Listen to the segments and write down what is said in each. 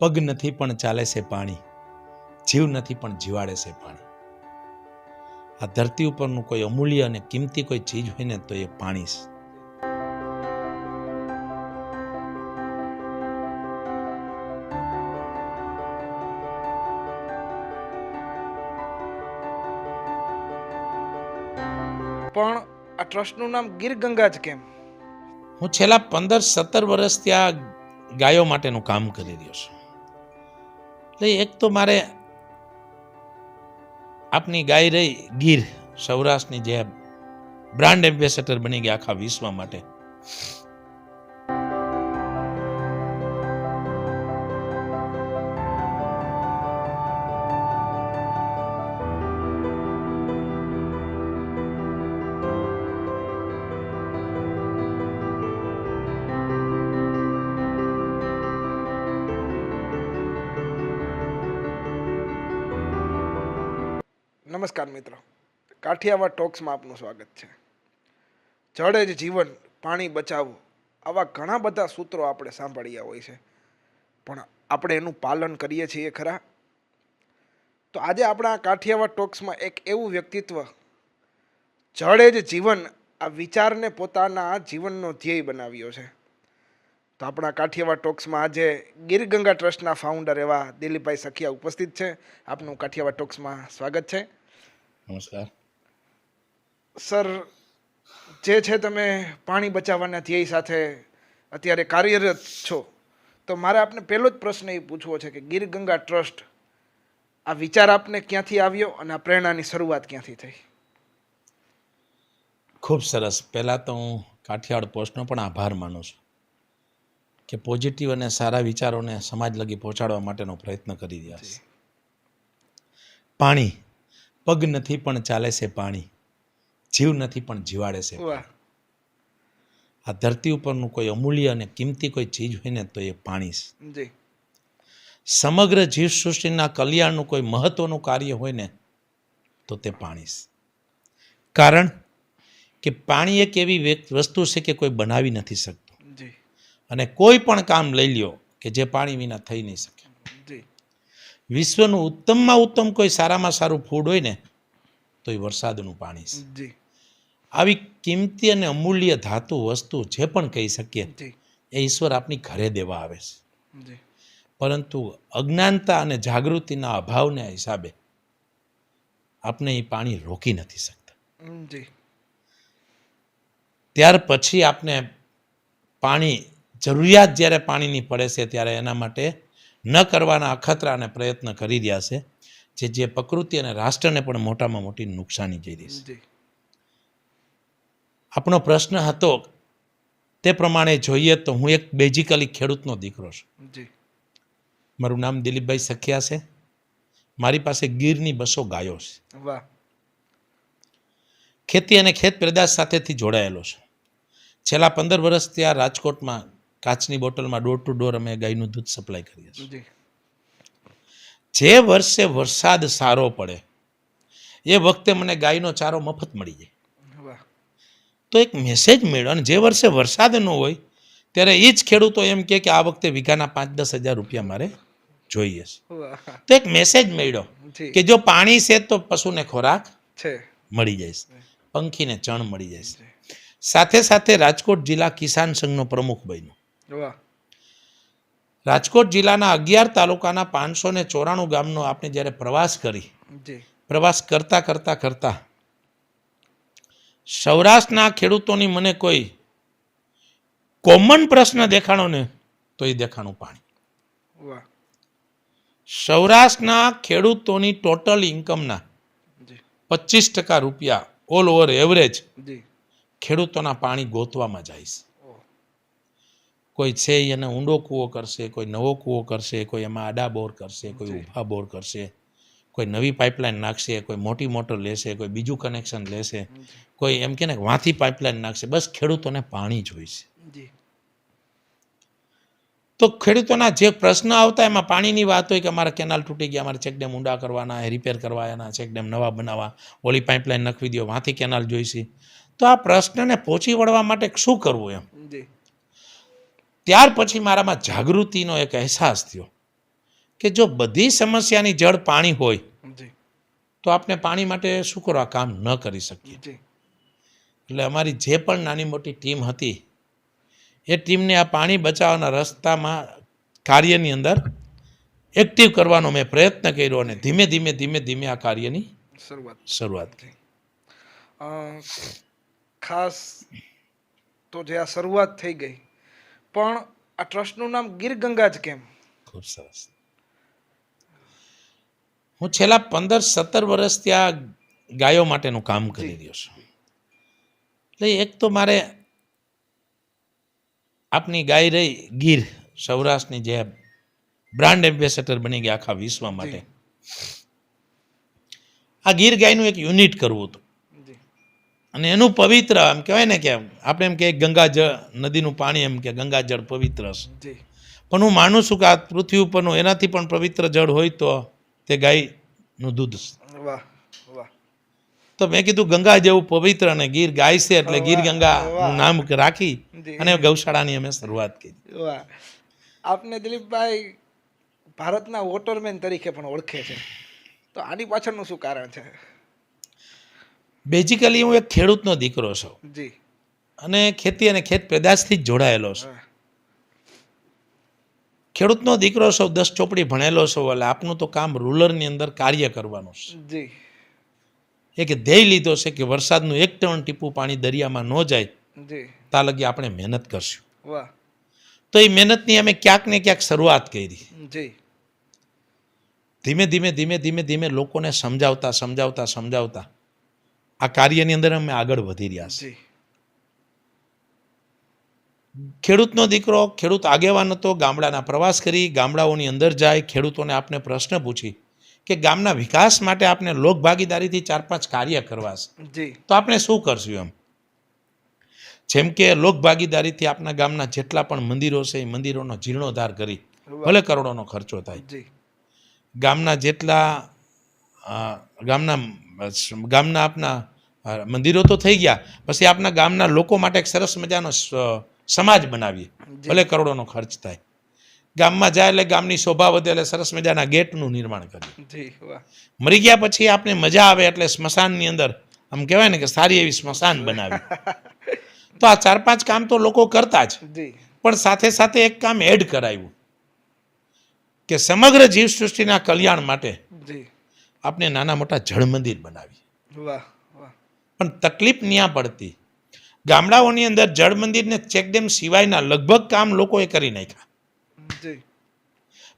પગ નથી પણ ચાલે છે પાણી. જીવ નથી પણ જીવાડે છે પાણી. આ ધરતી ઉપરનું કોઈ અમૂલ્ય અને કિંમતી કોઈ ચીજ હોય ને તો એ પાણી છે. પણ આ ટ્રસ્ટનું નામ ગીર ગંગા જ કેમ? હું છેલ્લા પંદર સત્તર વર્ષથી આ ગાયો માટેનું કામ કરી રહ્યો છું. એટલે એક તો મારે આપની ગાય રહી ગીર, સૌરાષ્ટ્રની જે બ્રાન્ડ એમ્બેસેડર બની ગયા આખા વિશ્વ માટે. નમસ્કાર મિત્રો. કાઠિયાવાડ ટોક્સમાં આપનું સ્વાગત છે. જળ જ જીવન, પાણી બચાવવું, આવા ઘણા બધા સૂત્રો આપણે સાંભળ્યા હોય છે. પણ આપણે એનું પાલન કરીએ છીએ ખરા? તો આજે આપણા કાઠિયાવાડ ટોક્સમાં એક એવું વ્યક્તિત્વ, જળે જ જીવન, આ વિચારને પોતાના જીવનનો ધ્યેય બનાવ્યો છે. તો આપણા કાઠિયાવાડ ટોક્સમાં આજે ગીરગંગા ટ્રસ્ટના ફાઉન્ડર એવા દિલીપભાઈ સખિયા ઉપસ્થિત છે. આપનું કાઠિયાવાડ ટોક્સમાં સ્વાગત છે. નમસ્કાર. સર જે છે તમે પાણી બચાવવાના ધ્યેય સાથે અત્યારે કાર્યરત છો તો મારે આપને પહેલો જ પ્રશ્ન એ પૂછવો છે કે ગીર ગંગા ટ્રસ્ટ આ વિચાર આપને ક્યાંથી આવ્યો અને આ પ્રેરણાની શરૂઆત ક્યાંથી થઈ? ખૂબ સરસ. પહેલાં તો હું કાઠિયાવાડ પોસ્ટનો પણ આભાર માનું છું કે પોઝિટિવ અને સારા વિચારોને સમાજ લગી પહોંચાડવા માટેનો પ્રયત્ન કરી રહ્યા છે. પાણી પગ નથી પણ ચાલે છે પાણી. જીવ નથી પણ જીવાડે છે આ ધરતી ઉપરનું કોઈ અમૂલ્ય અને કિંમતી કોઈ ચીજ હોય ને તો એ પાણી છે. સમગ્ર જીવ સૃષ્ટિના કલ્યાણનું કોઈ મહત્વનું કાર્ય હોય ને તો તે પાણી છે. કારણ કે પાણી એક એવી વસ્તુ છે કે કોઈ બનાવી નથી શકતું. અને કોઈ પણ કામ લઈ લ્યો કે જે પાણી વિના થઈ નહીં શકે. જી. વિશ્વનું ઉત્તમમાં ઉત્તમ કોઈ સારામાં સારું ફૂડ હોય ને તો એ વરસાદનું પાણી છે. આવી કિંમતી અને અમૂલ્ય ધાતુ વસ્તુ જે પણ કહી શકીએ એ ઈશ્વર આપની ઘરે દેવા આવે છે. પરંતુ અજ્ઞાનતા અને જાગૃતિના અભાવને હિસાબે આપણે એ પાણી રોકી નથી શકતા. ત્યાર પછી આપણે પાણી જરૂરિયાત જ્યારે પાણીની પડે છે ત્યારે એના માટે ન કરવાના અખતરા અને પ્રયત્ન કરી રહ્યા છે જે જે પ્રકૃતિ અને રાષ્ટ્રને પણ મોટામાં મોટી નુકસાની જઈ રહી છે. આપણો પ્રશ્ન હતો તે પ્રમાણે જોઈએ તો હું એક બેઝિકલી ખેડૂતનો દીકરો છું. મારું નામ દિલીપભાઈ સખિયા છે. મારી પાસે ગીરની બસો ગાયો છે. વાહ. ખેતી અને ખેત પેદાશ સાથેથી જોડાયેલો છે. છેલ્લા પંદર વર્ષથી આ રાજકોટમાં કાચની બોટલમાં ડોર ટુ ડોર અમે ગાયનું દૂધ સપ્લાય કરીએ છીએ. જે. વર્ષે વરસાદ સારો પડે એ વખતે મને ગાયનો ચારો મફત મળી જાય. તો એક મેસેજ મળ્યો અને જે વર્ષે વરસાદ ન હોય ત્યારે એ જ ખેડૂતો એમ કે આ વખતે વીઘાના પાંચ દસ હજાર રૂપિયા મારે જોઈએ છે. તો એક મેસેજ મળ્યો કે જો પાણી છે તો પશુને ખોરાક મળી જાય છે. પંખીને ચણ મળી જાય છે. સાથે સાથે રાજકોટ જિલ્લા કિસાન સંઘનો પ્રમુખ બન્યો. રાજકોટ જિલ્લાના અગિયાર તાલુકાના પાંચસો ને ચોરાણું ગામનો આપણે જ્યારે પ્રવાસ કરી પ્રવાસ કરતા કરતા કરતા સૌરાષ્ટ્રના ખેડૂતોની મને કોઈ કોમન પ્રશ્ન દેખાણો ને તો એ દેખાણું પાણી. વાહ. સૌરાષ્ટ્રના ખેડૂતોની ટોટલ ઇન્કમના પચીસ ટકા રૂપિયા ઓલ ઓવર એવરેજ ખેડૂતોના પાણી ગોતવામાં જાય છે. કોઈ છે એને ઊંડો કૂવો કરશે કોઈ નવો કૂવો કરશે કોઈ એમાં આડા બોર કરશે કોઈ ઊભા બોર કરશે કોઈ નવી પાઇપલાઇન નાખશે કોઈ મોટી મોટર લેશે કોઈ બીજું કનેક્શન લેશે કોઈ એમ કે ને વાંથી પાઇપલાઇન નાખશે બસ ખેડૂતોને પાણી જોઈશે. તો ખેડૂતોના જે પ્રશ્ન આવતા એમાં પાણીની વાત હોય કે અમારા કેનાલ તૂટી ગયા અમારે ચેકડેમ ઊંડા કરવાના રિપેર કરવાના ચેકડેમ નવા બનાવવા ઓલી પાઇપલાઇન નખવી દો વાંથી કેનાલ જોઈશે. તો આ પ્રશ્નને પહોંચી વળવા માટે શું કરવું એમ? ત્યાર પછી મારામાં જાગૃતિનો એક અહેસાસ થયો કે જો બધી સમસ્યાની જળ પાણી હોય તો આપણે પાણી માટે શું કરો આ કામ ન કરી શકીએ. એટલે અમારી જે પણ નાની મોટી ટીમ હતી એ ટીમને આ પાણી બચાવવાના રસ્તામાં કાર્યની અંદર એક્ટિવ કરવાનો મેં પ્રયત્ન કર્યો અને ધીમે ધીમે ધીમે ધીમે આ કાર્યની શરૂઆત. શરૂઆત કરી ખાસ તો જે આ શરૂઆત થઈ ગઈ પણ આ ટ્રસ્ટનું નામ ગીર ગંગા જ કેમ? ખૂબ સરસ. હું છેલ્લા પંદર સત્તર વર્ષથી આ ગાયો માટેનું કામ કરી રહ્યો છું. એટલે એક તો મારે આપની ગાય રહી ગીર સૌરાષ્ટ્રની જે બ્રાન્ડ એમ્બેસેડર બની ગયા આખા વિશ્વ માટે. આ ગીર ગાયનું એક યુનિટ કરવું હતું. અને એનું પવિત્ર એમ કહેવાય ને કે આપણે એમ કે ગંગાજળ નદીનું પાણી એમ કે ગંગાજળ પવિત્ર છે. પણ હું માનું છું કે આ પૃથ્વી ઉપરનું એનાથી પણ પવિત્ર જળ હોય તો તે ગાયનું દૂધ. વાહ તો મેં કીધું ગંગા જેવું પવિત્ર અને ગીર ગાય છે એટલે ગીર ગંગાનું નામ રાખી અને ગૌશાળાની અમે શરૂઆત કરી. વાહ. આપને દિલીપભાઈ ભારતના વોટરમેન તરીકે પણ ઓળખે છે. તો આની પાછળનું શું કારણ છે? બેઝિકલી હું એક ખેડૂતનો દીકરો છું. જી. અને ખેતી અને ખેત પેદાશથી જ જોડાયેલો છું. ખેડૂતનો દીકરો છું દસ ચોપડી ભણેલો છું એટલે આપનું તો કામ રૂલરની અંદર કાર્ય કરવાનું છે. જી. એક ધ્યેય લીધો છે કે વરસાદનું એક ટન ટીપું પાણી દરિયામાં ન જાય તા લગી આપણે મહેનત કરશું. વાહ. તો એ મહેનતની અમે ક્યાંક ને ક્યાંક શરૂઆત કરી. જી. ધીમે ધીમે ધીમે ધીમે ધીમે લોકોને સમજાવતા સમજાવતા સમજાવતા આ કાર્યની અંદર અમે આગળ વધી રહ્યા છીએ. ખેડૂતનો દીકરો ખેડૂત આગેવાન હતો ગામડાના પ્રવાસ કરી ગામડાઓની અંદર જાય ખેડૂતોને આપને પ્રશ્ન પૂછી કે ગામના વિકાસ માટે આપણે લોક ભાગીદારીથી ચાર પાંચ કાર્ય કરવા છે. તો આપણે શું કરશું એમ? જેમ કે લોક ભાગીદારીથી આપણા ગામના જેટલા પણ મંદિરો છે એ મંદિરોનો જીર્ણોદ્ધાર કરી ભલે કરોડોનો ખર્ચો થાય. ગામના જેટલા ગામના ગામના આપના મંદિરો તો થઈ ગયા. પછી આપના ગામના લોકો માટે એક સરસ મજાનો સમાજ બનાવીએ. ભલે કરોડોનો ખર્ચ થાય. ગામમાં જાય એટલે ગામની શોભા વધે એટલે સરસ મજાના ગેટનું નિર્માણ કરીએ. મરી ગયા પછી આપને મજા આવે એટલે સ્મશાનની અંદર આમ કહેવાય ને કે સારી એવી સ્મશાન બનાવી. તો આ ચાર પાંચ કામ તો લોકો કરતા જ. પણ સાથે સાથે એક કામ એડ કરાવ્યું. કે સમગ્ર જીવસૃષ્ટિના કલ્યાણ માટે જી. આપણે નાના મોટા જળ મંદિર બનાવી. વાહ પણ તકલીફ ન્યા પડતી. ગામડાઓની અંદર જળ મંદિરને ચેકડેમ સિવાયના લગભગ કામ લોકોએ કરી નાખ્યા.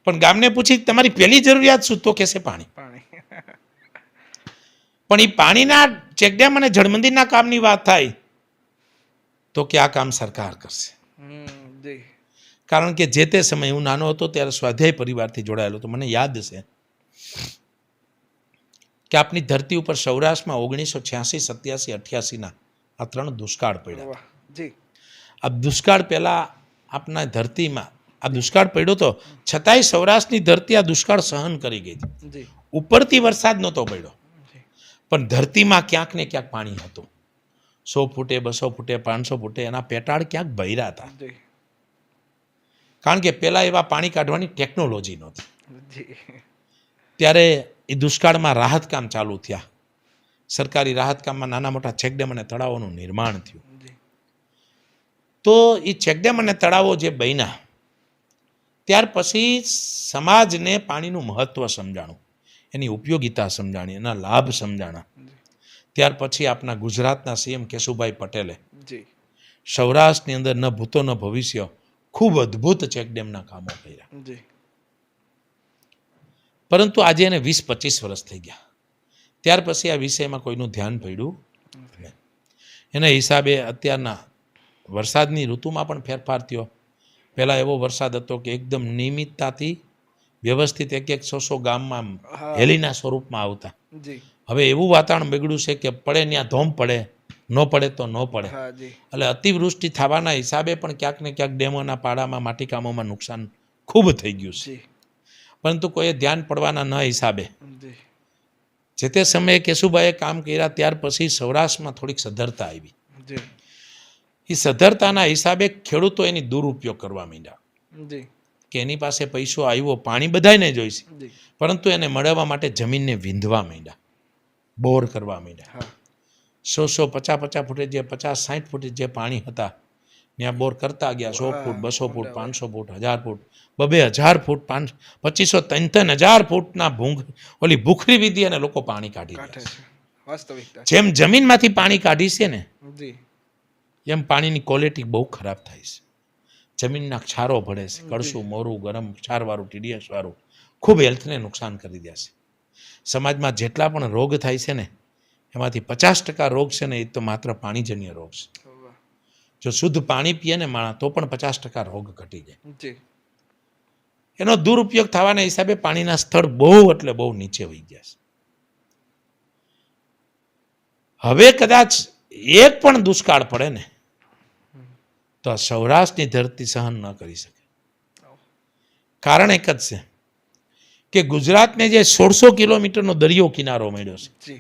પણ ગામને પૂછી તમારી પહેલી જરૂરિયાત શું? તો કહેશે પાણી. પાણી. પણ એ પાણીના ચેકડેમ અને જળ મંદિરના કામની વાત થાય તો કે આ કામ સરકાર કરશે. કારણ કે જે તે સમયે હું નાનો હતો ત્યારે સ્વાધ્યાય પરિવારથી જોડાયેલો હતો. મને યાદ છે કે આપની ધરતી ઉપર સૌરાષ્ટ્રમાં ઓગણીસો છ્યાસી સત્યાસી અઠ્યાસીના આ ત્રણ દુષ્કાળ પડ્યા. જી. આ દુષ્કાળ પહેલાં આપના ધરતીમાં આ દુષ્કાળ પડ્યો તો છતાંય સૌરાષ્ટ્રની ધરતી આ દુષ્કાળ સહન કરી ગઈ હતી. ઉપરથી વરસાદ નહોતો પડ્યો. પણ ધરતીમાં ક્યાંક ને ક્યાંક પાણી હતું. સો ફૂટે બસો ફૂટે પાંચસો ફૂટે એના પેટાળ ક્યાંક ભર્યા હતા. કારણ કે પહેલાં એવા પાણી કાઢવાની ટેકનોલોજી નહોતી. ત્યારે એ દુષ્કાળમાં રાહત કામ ચાલુ થયા. સરકારી રાહત કામમાં નાના મોટા ચેકડેમ અને તળાવોનું નિર્માણ થયું. તો એ ચેકડેમ અને તળાવો જે બન્યા ત્યાર પછી સમાજને પાણીનું મહત્ત્વ સમજાણું એની ઉપયોગિતા સમજાણી એના લાભ સમજાણા. ત્યાર પછી આપણા ગુજરાતના સીએમ કેશુભાઈ પટેલે સૌરાષ્ટ્રની અંદર ન ભૂતો ન ભવિષ્ય ખૂબ અદ્ભુત ચેકડેમના કામો કર્યા. પરંતુ આજે એને વીસ પચીસ વર્ષ થઈ ગયા. ત્યાર પછી આ વિષયમાં કોઈનું ધ્યાન પડ્યું. એના હિસાબે અત્યારના વરસાદની ઋતુમાં પણ ફેરફાર થયો. પહેલાં એવો વરસાદ હતો કે એકદમ નિયમિતતાથી વ્યવસ્થિત એક એક સો સો ગામમાં હેલીના સ્વરૂપમાં આવતા. હવે એવું વાતાવરણ બગડ્યું છે કે પડે ત્યાં ધોમ પડે ન પડે તો ન પડે. એટલે અતિવૃષ્ટિ થવાના હિસાબે પણ ક્યાંક ને ક્યાંક ડેમોના પાડામાં માટીકામોમાં નુકસાન ખૂબ થઈ ગયું છે. પરંતુ કોઈએ ધ્યાન પડવાના ન હિસાબે. જે. તે સમયે કેશુભાઈએ કામ કર્યા ત્યાર પછી સૌરાષ્ટ્રમાં થોડીક સધરતા આવી. જી. એ સધરતાના હિસાબે ખેડૂતો એની દુરુપયોગ કરવા માંડ્યા. કે એની પાસે પૈસો આવ્યો પાણી બધાયને જોઈશે. પરંતુ એને મળવા માટે જમીનને વિંધવા માંડ્યા. બોર કરવા માંડ્યા. સો સો પચાસ પચાસ ફૂટે જે પચાસ સાઠ ફૂટે જે પાણી હતા ત્યાં બોર કરતા ગયા સો ફૂટ બસો ફૂટ પાંચસો ફૂટ હજાર ફૂટ બબે હજાર ફૂટ પાંચ પચીસો ત્રણ ત્રણ હજાર ફૂટના ભૂંગ ઓલી ભૂખરી વિધિ અને લોકો પાણી કાઢી જેમ જમીનમાંથી પાણી કાઢી છે ને એમ પાણીની ક્વોલિટી બહુ ખરાબ થાય છે. જમીનના ક્ષારો ભળે છે કડશું મોરું ગરમ ક્ષારવાળું ટીડીએસ વાળું ખૂબ હેલ્થને નુકસાન કરી દે છે. સમાજમાં જેટલા પણ રોગ થાય છે ને એમાંથી પચાસ ટકા રોગ છે ને એ તો માત્ર પાણીજન્ય રોગ છે. જો શુદ્ધ પાણી પીએ ને માણસ તો પણ પચાસ ટકા રોગ ઘટી જાય. એનો દુરુપયોગ થવાના હિસાબે પાણીના સ્થળ બહુ એટલે બહુ નીચે વહી ગયા છે. હવે કદાચ એક પણ દુષ્કાળ પડે ને તો સૌરાષ્ટ્રની ધરતી સહન ન કરી શકે. કારણ એક જ છે કે ગુજરાતને જે સોળસો કિલોમીટરનો દરિયો કિનારો મળ્યો છે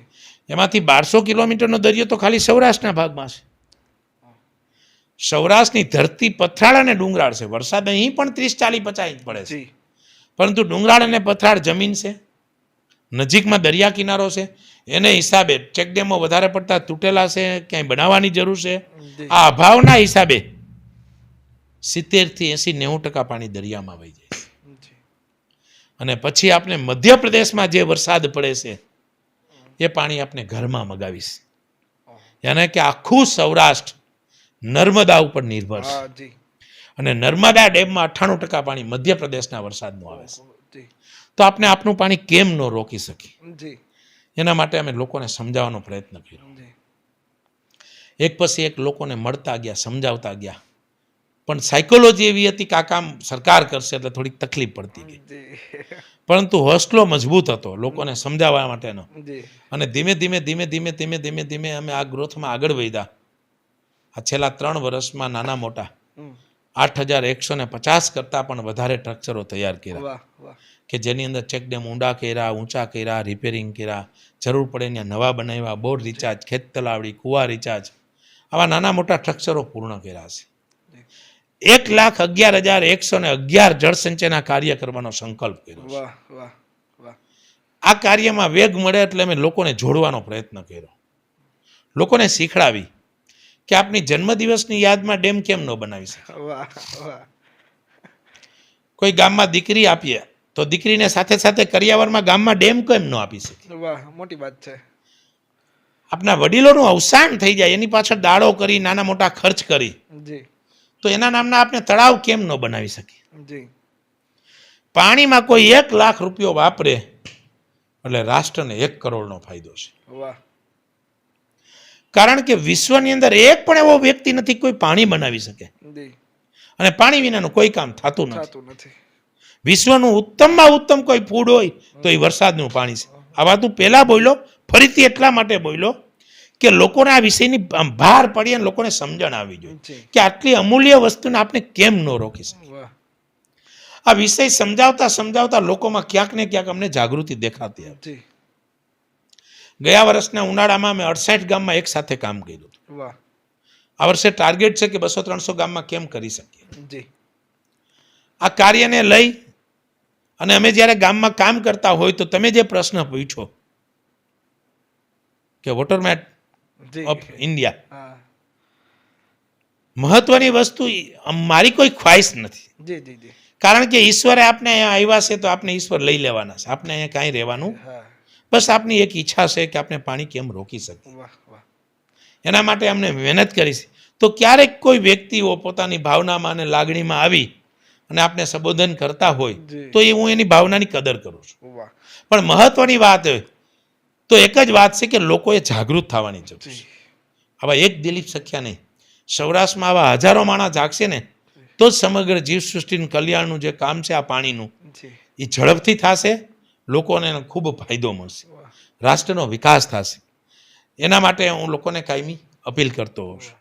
એમાંથી બારસો કિલોમીટરનો દરિયો તો ખાલી સૌરાષ્ટ્રના ભાગમાં છે. સૌરાષ્ટ્રની ધરતી પથરાળ અને ડુંગરાળ છે. વરસાદ અહીં પણ ત્રીસ ચાલીસ પચાસ ઇંચ પડે છે. પરંતુ ડુંગરાળ અને પથરાળ જમીન છે. નજીકમાં દરિયા કિનારો છે. એને હિસાબે ચેકડેમો વધારે પડતા તૂટેલા છે ક્યાંય બનાવવાની જરૂર છે. આ અભાવના હિસાબે સિત્તેરથી એંસી નેવું ટકા પાણી દરિયામાં વહી જાય છે. અને પછી આપણે મધ્યપ્રદેશમાં જે વરસાદ પડે છે એ પાણી આપણે ઘરમાં મગાવીશ. યાને કે આખું સૌરાષ્ટ્ર નર્મદા ઉપર નિર્ભર છે. અને નર્મદા ડેમમાં અઠ્ઠાણું ટકા પાણી મધ્યપ્રદેશના વરસાદનું આવે છે. તો આપણે આપણું પાણી કેમ ન રોકી શકીએ? એના માટે અમે લોકોને સમજાવવાનો પ્રયત્ન કર્યો. એક પછી એક લોકોને મળતા ગયા સમજાવતા ગયા. પણ સાયકોલોજી એવી હતી કે આ કામ સરકાર કરશે એટલે થોડીક તકલીફ પડતી ગઈ. પરંતુ હોસલો મજબૂત હતો લોકોને સમજાવવા માટેનો. અને ધીમે ધીમે ધીમે ધીમે ધીમે ધીમે ધીમે અમે આ ગ્રોથમાં આગળ વધ્યા. આ છેલ્લા ત્રણ વર્ષમાં નાના મોટા. આઠ હજાર એકસો ને પચાસ કરતાં પણ વધારે સ્ટ્રક્ચરો તૈયાર કર્યા. કે જેની અંદર ચેકડેમ ઊંડા કર્યા ઊંચા કર્યા રિપેરિંગ કર્યા જરૂર પડે ત્યાં નવા બનાવ્યા બોર રિચાર્જ ખેત તલાવડી કુવા રિચાર્જ આવા નાના મોટા સ્ટ્રક્ચરો પૂર્ણ કર્યા છે. એક લાખ અગિયાર હજાર એકસો ને અગિયાર જળસંચયના કાર્ય કરવાનો સંકલ્પ કર્યો આ કાર્યમાં વેગ મળે એટલે અમે લોકોને જોડવાનો પ્રયત્ન કર્યો. લોકોને શીખડાવી. કે આપની જન્મદિવસની યાદમાં ડેમ કેમ ન બનાવી શકે? કોઈ ગામમાં દીકરી આપીએ તો દીકરીને સાથે સાથે કરિયાવરમાં ગામમાં ડેમ કેમ ન આપી શકે? વાહ મોટી વાત છે. આપના વડીલોનું અવસાન થઈ જાય એની પાછળ દાડો કરી નાના મોટા ખર્ચ કરી જી. તો એના નામના આપણે તળાવ કેમ ન બનાવી શકીએ જી. પાણીમાં કોઈ એક લાખ રૂપિયો વાપરે એટલે રાષ્ટ્રને એક કરોડનો ફાયદો છે. વાહ. કારણ કે વિશ્વની અંદર એક પણ એવો વ્યક્તિ નથી કોઈ પાણી બનાવી શકે. અને પાણી વિનાનું કોઈ કામ થતું નથી. વિશ્વનું ઉત્તમમાં ઉત્તમ કોઈ ફૂડ હોય તો એ વરસાદનું પાણી છે. આ વાત હું પહેલા બોલ્યો ફરીથી એટલા માટે બોલ્યો કે લોકોને આ વિષયની ભાર પડી અને લોકોને સમજણ આવી જોઈએ કે આટલી અમૂલ્ય વસ્તુને આપણે કેમ ન રોકી શકીએ? આ વિષય સમજાવતા સમજાવતા લોકોમાં ક્યાંક ને ક્યાંક અમને જાગૃતિ દેખાતી હતી ગયા વર્ષના ઉનાળામાં અમે અડસાઠ ગામમાં એક સાથે કામ કર્યું. આ વર્ષે ટાર્ગેટ છે કે બસો ત્રણસો ગામમાં કેમ કરી શકીએ? આ કાર્યને લઈ અને અમે જ્યારે ગામમાં કામ કરતા હોય તો તમે જે પ્રશ્ન પૂછો કે વોટર મેટ ઓફ ઇન્ડિયા મહત્વની વસ્તુ મારી કોઈ ખ્વાહિશ નથી. કારણ કે ઈશ્વરે આપણે અહીંયા આવ્યા છે તો આપણે ઈશ્વર લઈ લેવાના છે. આપણે અહીંયા કાંઈ રહેવાનું બસ આપની એક ઈચ્છા છે કે આપણે પાણી કેમ રોકી શકીએ? એના માટે અમને મહેનત કરી છે. તો ક્યારેક કોઈ વ્યક્તિઓ પોતાની ભાવનામાં અને લાગણીમાં આવી અને આપણે સંબોધન કરતા હોય તો એ હું એની ભાવનાની કદર કરું છું. પણ મહત્વની વાત તો એક જ વાત છે કે લોકોએ જાગૃત થવાની જરૂર છે. આવા એક દિલીપ સખ્યા નહીં. સૌરાષ્ટ્રમાં આવા હજારો માણસ જાગશે ને તો જ સમગ્ર જીવસૃષ્ટિનું કલ્યાણનું જે કામ છે આ પાણીનું એ ઝડપથી થશે લોકોને એનો ખૂબ ફાયદો મળશે. રાષ્ટ્રનો વિકાસ થશે. એના માટે હું લોકોને કાયમી અપીલ કરતો હોઉં છું.